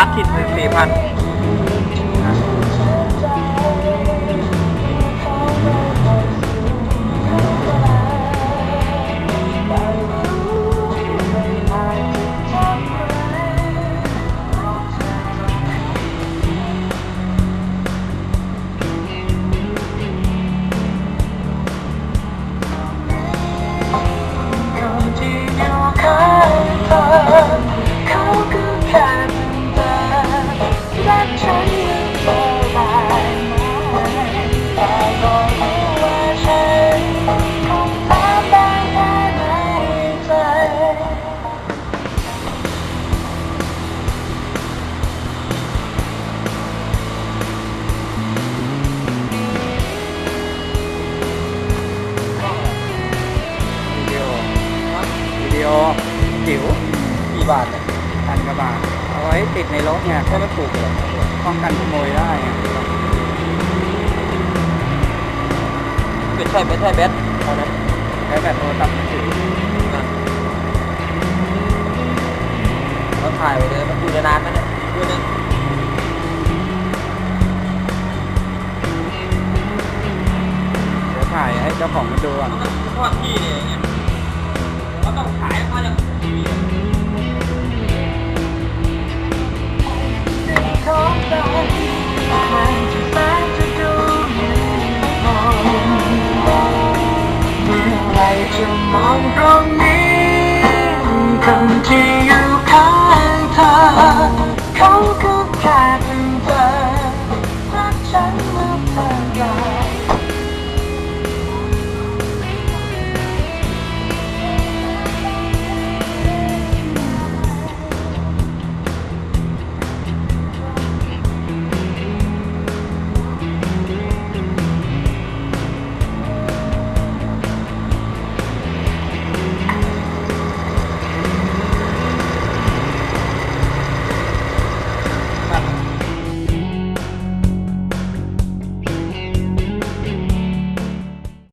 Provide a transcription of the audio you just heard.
าร์ททิดสี่พัน วิดีโอจิ๋วกี่บาทเนี่ยพันกว่าบาทเอาไว้ติดในรถเนี่ยแค่ไม่ถูกเลยป้องกันขโมยได้ไงไม่ใช่ไม่ใช่แบตเท่านั้นใช้แบตโทรศัพท์มือถือเราถ่ายไปเลยมันดูได้นานไหมเนี่ยดูนึงเดี๋ยวถ่ายให้เจ้าของมาดูอะเฉพาะที่เนี่ย อย่างเงี้ยเราต้องขายมาจากทีวีจะมองตรงนี้คนที่อยู่